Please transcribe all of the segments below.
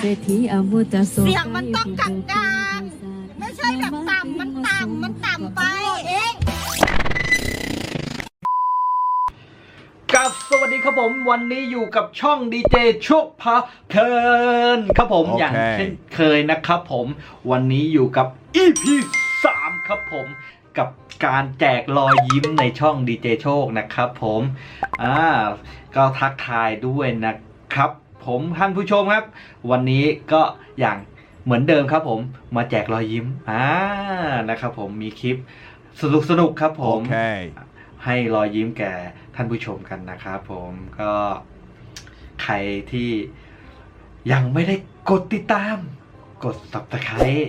เศรษฐีอมุตโสเสียงมันต้องกลางๆไม่ใช่แบบต่ำมันต่ำมันต่ำไปเองกับสวัสดีครับผมวันนี้อยู่กับช่องดีเจโชคพาเพลินครับผมโอเค อย่างเช่นเคยนะครับผม วันนี้อยู่กับ EP 3 ครับผม กับการแจกรอยยิ้มในช่องดีเจโชคนะครับผมอ่าก็ทักทายด้วยนะครับ ผมท่านผู้ชมครับ วันนี้ก็อย่างเหมือนเดิมครับผมมาแจกรอยยิ้มอ่านะครับผมมีคลิปสนุกสนุกๆครับผม Okay. ให้รอยยิ้มแก่ท่านผู้ชมกันนะครับผมก็ใครที่ยังไม่ได้กดติดตาม กด subscribe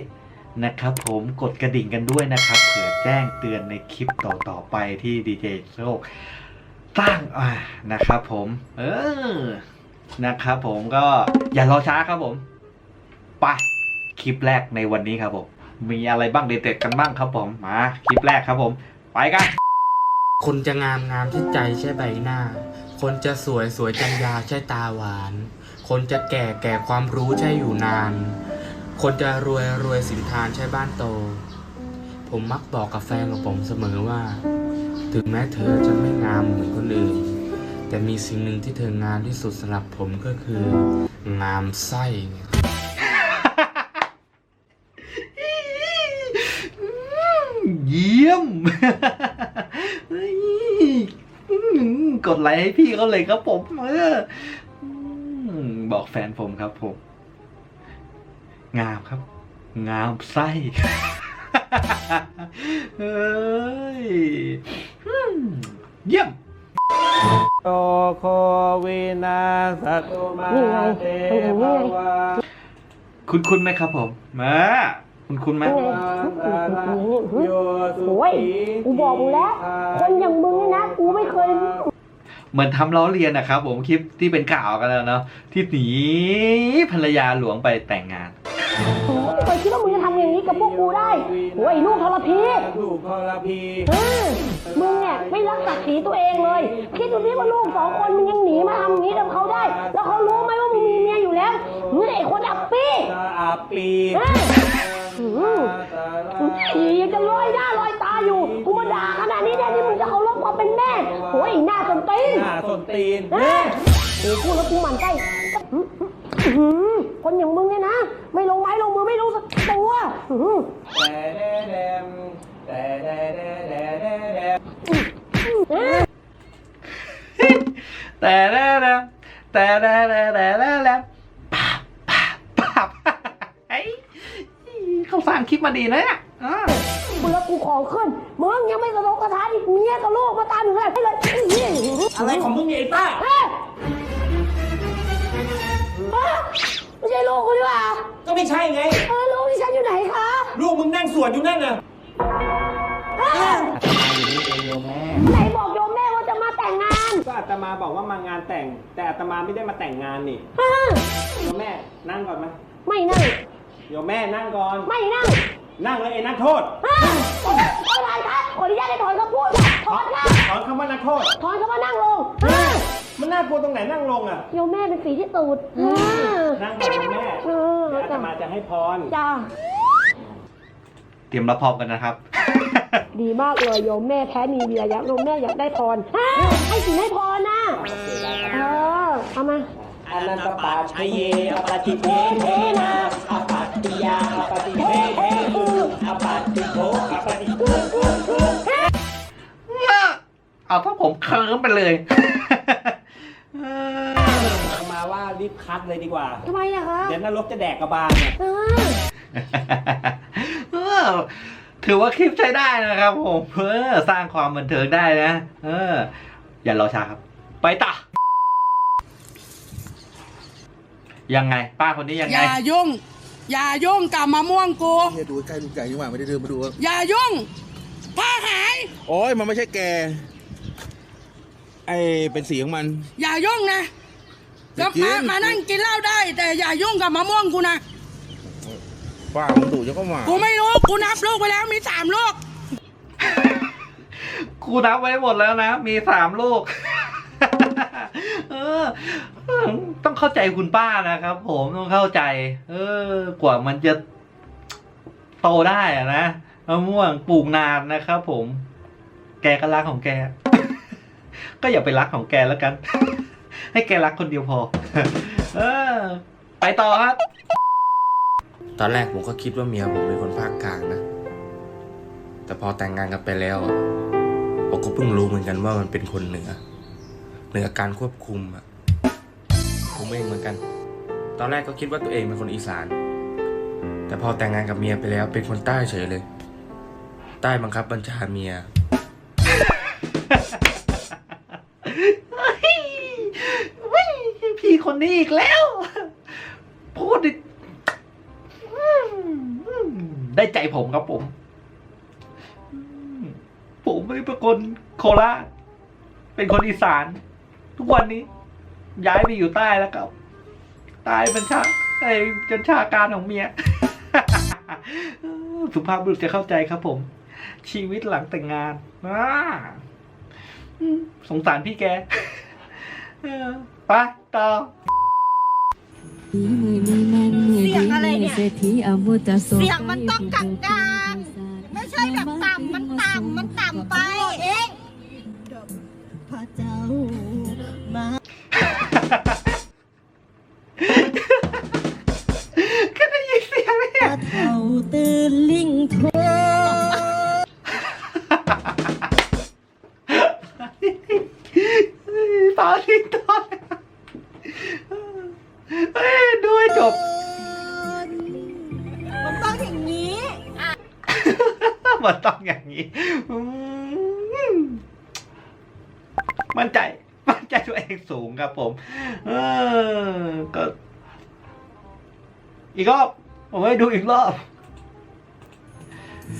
นะครับผมกดกระดิ่งกันด้วยนะครับเผื่อแจ้งเตือนในคลิปต่อๆไปที่ดีเจโชคสร้างอ่านะครับผม เออ นะครับผมก็อย่ารอช้าครับผมไปคลิปแรกในวันนี้ครับผม มีอะไรบ้างเด็ดๆกันบ้างครับผมมาคลิปแรกครับผม ไปกัน คนจะงามงามที่ใจใช่ใบหน้า คนจะสวยสวยจัญญาใช่ตาหวาน คนจะแก่แก่ความรู้ใช่อยู่นาน คนจะรวยรวยสินทานใช่บ้านโต ผมมักบอกกับแฟนของผมเสมอว่า ถึงแม้เธอจะไม่งามเหมือนคนอื่น แต่มีสิ่งหนึ่งที่เธองามที่สุดสำหรับผมก็คืองามไส้เยี่ยมกดไลค์ให้พี่เขาเลยครับผมเออบอกแฟนผมครับผม งามครับ งามไส้เฮ้ยเยี่ยม ตโควินาสตุมาเตภวาคุณคุณไหมครับผมมาคุณคุณไหมโยสุโอ้ยขีกูบอกมึงแล้ว คนอย่างมึงเนี่ยนะ กูไม่เคย เหมือนทำล้อเลียนนะครับผมคลิปที่เป็นข่าวกันแล้วเนาะที่หนีภรรยาหลวงไปแต่งงานไม่เคยคิดว่ามึง กับพวกกูได้โอ้ยลูกทรพีลูกทรพีเออมึงเนี่ยไม่รักศักดิ์ศรีตัวเองเลย คิดดูดิว่าลูกสองคนมึงยังหนีมาทำอย่างนี้กับเขาได้ แล้วเขารู้ไหมว่ามึงมีเมียอยู่แล้วมึงไอ้คนอับปี้ตาอาปีเอออืมอียังจะลอยหน้าลอยตาอยู่กูมาด่าขนาดนี้แทนที่มึงจะเคารพความเป็นแม่โอ้ยหน้าสนตีนหน้าส้นตีนเออกูพูดแล้วกูหมั่นไส้อื้อหือคนอย่างมึงเนี่ยนะ ไม่ลงไม้ลง แต่แดแดมแต่แดแดแดแดแดมแต่แล้วแล้วแต่แล้วแล้วแล้วแล้วแล้วปับปับปับไอ้เขาสร้างคลิปมาดีนะเนี่ยอ่ากูแล้วกูของขึ้นมึงยังไม่สะทกสะท้านอีกเมียกับลูกมาตามอยู่เลยให้เลยอะไรของมึงเนี่ยไอ้ป้าเฮ้ยอ้ยไม่ใช่ลูกกูดีกว่าก็ไม่ใช่ไง เออ คะลูกมึงนั่งสวดอยู่นั่นน่ะเอ้ยไหนบอกโยมแม่ว่าจะมาแต่งงานก็อาตมาบอกว่ามางานแต่ง แต่อาตมาไม่ได้มาแต่งงานนี่เอ้ยโยมแม่นั่งก่อนไหมไม่นั่งโยมแม่นั่งก่อน ไม่นั่ง นั่งเลยไอ้นักโทษเอ้ยอะไรคะขออนุญาตให้ถอนคำพูดค่ะถอนค่ะถอนคำว่านักโทษ ถอนคำว่านั่งลงเอ้ยมันน่ากลัวตรงไหนนั่งลงอะโยมแม่เป็นสีที่ตูดเออนั่งก่อนโยมแม่เออเดี๋ยวอาตมาจะให้พรจ้า เตรียมรับพร้อมกันนะครับ ดีมากเลยโยมแม่แพ้มีเบียร์ยักษ์โยมแม่อยากได้พรฮะให้สินให้พรนะเออเอามา อนันตปัจฉเยอปฏิเทเทนะอปัตติยาอปฏิเทเทอุอปัตติโภอปฏิกุกุกุเอาถ้าผมเคิร์มไปเลย เอามาว่ารีบคัดเลยดีกว่า ทำไมอะคะเดี๋ยวนรกจะแดกกระบาลเนี่ย เออเออถือว่าคลิปใช้ได้นะครับผมเออสร้างความบันเทิงได้นะ เออ อย่ารอช้าครับ ไปต่อยังไง ป้าคนนี้ยังอไง ย่ายุ่ง อย่ายุ่งกับมะม่วงกู เนี่ยดูใกล้ดูไก่ยังหว่าไม่ได้เดินมาดูว่าอย่ายุ่ง ผ้าหาย โอ้ยมันไม่ใช่แก ไอเป็นสีของมัน อย่ายุ่งนะไม่แล้วกินมามานั่งกินเหล้าได้ แต่อย่ายุ่งกับมะม่วงกูนะ ป้ามึงดูจะก็มา กูไม่รู้ กูนับลูกไปแล้วมีสามลูกครูนับไว้หมดแล้วนะ มีสามลูก เออ ต้องเข้าใจคุณป้านะครับ ผมต้องเข้าใจ เออ กว่ามันจะโตได้อะนะมะม่วงปลูกนานนะครับผม แกก็รักของแก ก็อย่าไปรักของแกแล้วกัน ให้แกรักคนเดียวพอ เออ ไปต่อครับ ตอนแรกผมก็คิดว่าเมียผมเป็นคนภาคกลางนะ แต่พอแต่งงานกันไปแล้วอะผมก็เพิ่งรู้เหมือนกันว่ามันเป็นคนเหนือเหนือการควบคุมอะผมเองเหมือนกัน ตอนแรกก็คิดว่าตัวเองเป็นคนอีสาน แต่พอแต่งงานกับเมียไปแล้ว เป็นคนใต้เฉยเลย ใต้บังคับบัญชาเมียพี่คนนี้อีกแล้ว ใจผมครับผม ผมไม่เป็นคนโคราชเป็นคนอีสาน ทุกวันนี้ ย้ายไปอยู่ใต้แล้วครับใต้บัญชาไอ้บัญชาการของเมียสุภาพบุรุษจะเข้าใจครับผม ชีวิตหลังแต่งงานอาสงสารพี่แกไปต่อ เสียงอะไรเนี่ย เสีเสียยงงมัมันนต้ต้อองงกกลาลางงๆๆไม่ไม่ใช่ใช่แบแบบบต่ำต่ำมัมันนต่ำต่ำมัมันนต่ำต่ำไปไปเองพระเจ้ามา ผมเออก็ อีกรอบ ผมให้ดูอีกรอบ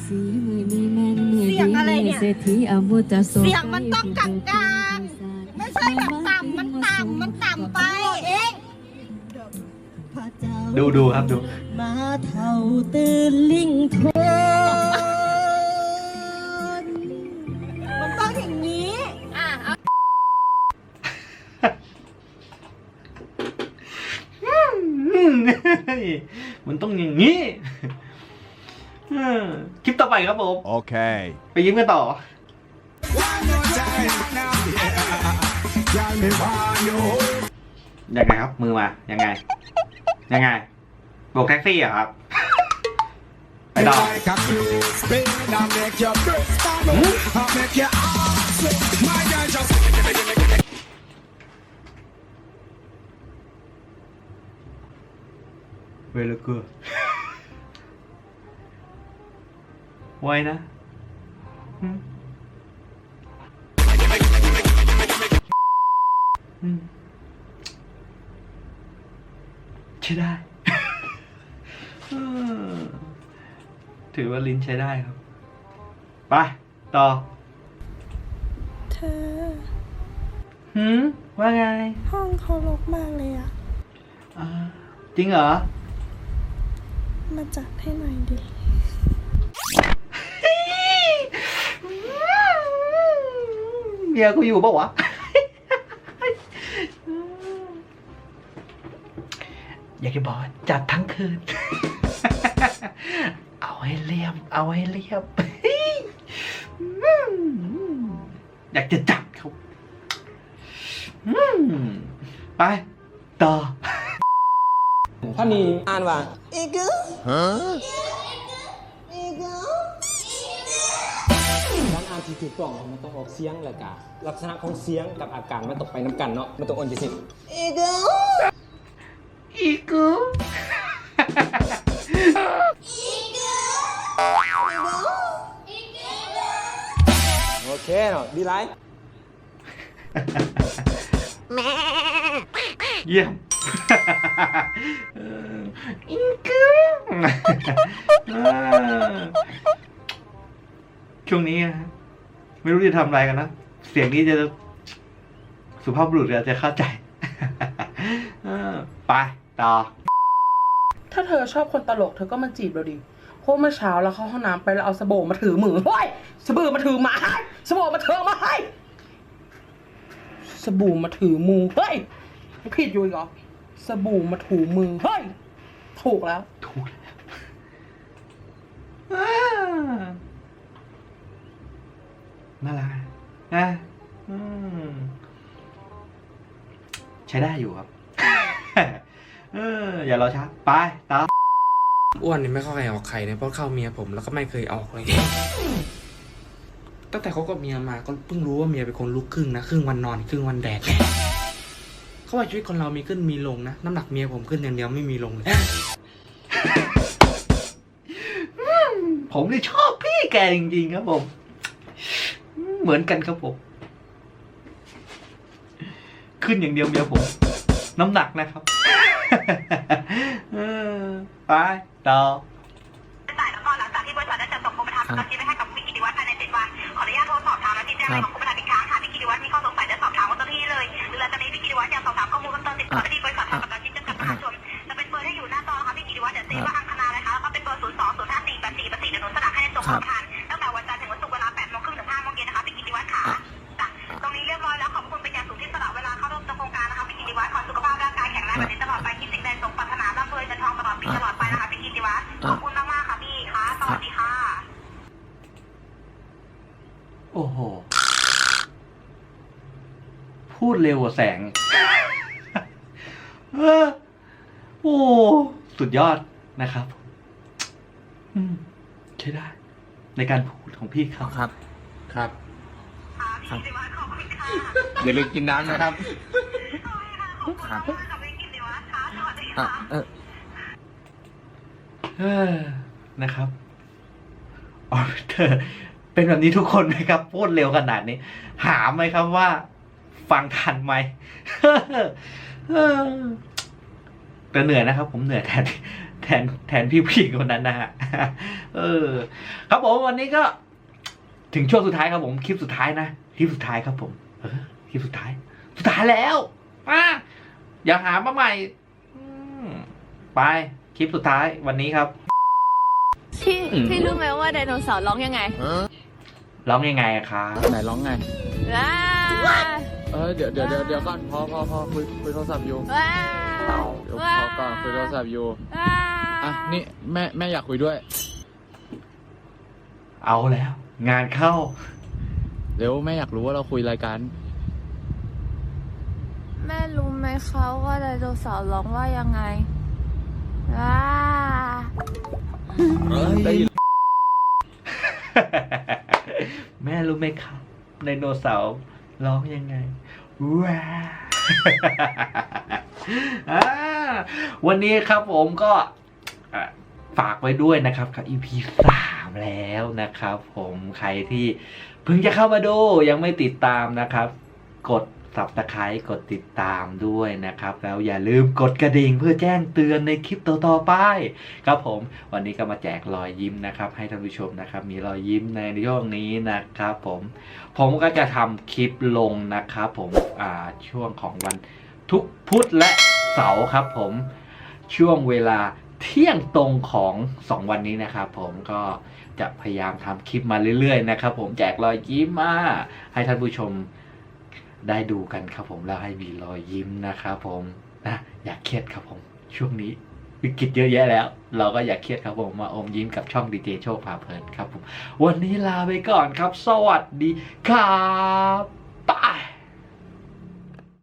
เสียงอะไรเนี่ย เสียเสีงยงมัมันนต้ต้อองงกกลาลางงๆๆไม่ไม่ใช่ใช่แบแบบบต่ำต่ำมัมันนต่ำต่ำมัมันนต่ำต่ำไปไปเอเองงพระเจ้าดูดูครับดู มาเท่าตื่นลิงโท มันต้องอย่างนี้อืมคลิปต่อไปครับผม Okay. ไปยิ้มกันต่อ ยังไงครับ มือมา ยังไง ยังไงโบกแท็กซี่เหรอครับ ไปต่อ เวลกูไวนะอืมอืมใช้ได้อืมถือว่าลิ้นใช้ได้ครับ ไป ต่อ เธอหืมว่าไง ห้องเขารกมากเลยอะ อ่า จริงเหรอ มาจัดให้หน่อยดิเมียกูอยู่ปะวะอยากจะบอกจัดทั้งคืน เอาให้เรียบ เอาให้เรียบ อยากจะจับเขาไป ต่อถ้ามีอ่านว่าอีกึ การอ่านที่ถูกต้องมันต้องออกเสียงแล้วก็ลักษณะของเสียงกับอาการมันต้องไปน้ำกันเนาะมันต้องอ่อนจะสิอีกึอีกูโอเคเนาะดีไลท์เยี่ยม อออีกูเออช่วงนี้ไม่รู้จะทำอะไรกันนะ เสียงนี้จะสุภาพบุรุษอาจจะเข้าใจไปต่อ ถ้าเธอชอบคนตลกเธอก็มาจีบเราดิเพราะเมื่อเช้าเราเข้าห้องน้ำไปแล้วเอาสบู่มาถือมือเฮ้ยสบู่มาถือมาให้สบู่มาถือมาให้สบู่มาถือมือเฮ้ยผิดอยู่อีกเหรอ สบู่มาถูมือ เฮ้ย ถูกแล้ว ถูกแล้วอ่าน่ารักอะอะอืมใช้ได้อยู่ครับ เออ อย่ารอช้า ไปต่ออ้วนนี่ไม่เข้าใครออกใครเนี่ยเพราะเข้าเมียผมแล้วก็ไม่เคยออกเลย ตั้งแต่เขากับเมียมาก็เพิ่งรู้ว่าเมียเป็นคนลุกครึ่งนะ ครึ่งวันนอน ครึ่งวันแดด เขาว่าชีวิตคนเรามีขึ้นมีลงนะ น้ำหนักเมียผมขึ้นอย่างเดียวไม่มีลงเลย ผมนี่ชอบพี่แกจริงๆครับผม เหมือนกันครับผม ขึ้นอย่างเดียวเมียผม น้ำหนักนะครับเออไปต่อ จ่ายแล้วก็หลังจากที่บริษัทได้จัดส่งกรมธรรม์ประกันชีวิตให้ อ้โห พูดเร็วกว่าแสงเออโอ้สุดยอดนะครับอืมใช้ได้ ในการพูดของพี่เขาครับ ครับค่ะพี่กิติวัฒน์ขอบคุณค่ะอย่าลืมกินน้ำนะครับขอบคุณมากๆค่ะพี่กิติวัฒน์ค่ะสวัสดีค่ะเออนะครับออเธอ เป็นแบบนี้ทุกคนไหมครับพูดเร็วขนาดนี้ หาไหมครับว่า ฟังทันไหมแต่เหนื่อยนะครับ ผมเหนื่อยแทนแทนแทนพี่ผู้หญิงคนนั้นนะฮะเออ ครับผมวันนี้ก็ ถึงช่วงสุดท้ายครับผมคลิปสุดท้ายนะคลิปสุดท้ายครับ ผมเออคลิปสุดท้าย สุดท้ายแล้วอะอย่าหามาใหม่ไปคลิปสุดท้ายวันนี้ครับ พี่พี่รู้ไหมว่าไดโนเสาร์ร้องยังไง ร้องยังไงอะครับไหนร้องไง ว้าเออเดี๋ยวเดี๋ยวเดี๋ยวเดี๋ยวก่อนพอพอพอคุยคุยโทรศัพท์อยู่ว้าเดี๋ยวพอก่อนคุยโทรศัพท์อยู่ว้าอะนี่แม่แม่อยากคุยด้วย เอาแล้ว งานเข้า เดี๋ยวแม่อยากรู้ว่าเราคุยอะไรกันแม่รู้ไหมคะว่าไดโนเสาร์ร้องว่ายังไงว้าได้ยิน แม่รู้ไหมครับไดโนเสาร์ร้องยังไงว้าวันนี้ครับผมก็ฝากไว้ด้วยนะครับกับ EP สามแล้วนะครับ ผมใครที่เพิ่งจะเข้ามาดูยังไม่ติดตามนะครับ กด subscribe กดติดตามด้วยนะครับ แล้วอย่าลืมกดกระดิ่งเพื่อแจ้งเตือนในคลิปต่อๆไปครับผม วันนี้ก็มาแจกรอยยิ้มนะครับ ให้ท่านผู้ชมนะครับ มีรอยยิ้มในช่วงนี้นะครับ ผม ผมก็จะทำคลิปลงนะครับผมช่วงของวันทุกพุธและเสาร์ครับ ผมช่วงเวลาเที่ยงตรงของ 2 วันนี้นะครับผมก็จะพยายามทำคลิปมาเรื่อยๆนะครับผมแจกรอยยิ้มมาให้ท่านผู้ชม ได้ดูกันครับผมแล้วให้มีรอยยิ้มนะครับผมนะอย่าเครียดครับผม ช่วงนี้วิกฤตเยอะแยะแล้ว เราก็อย่าเครียดครับผมมาอมยิ้มกับช่องดีเจโชคพาเพลินครับผม วันนี้ลาไปก่อนครับ สวัสดีครับบาย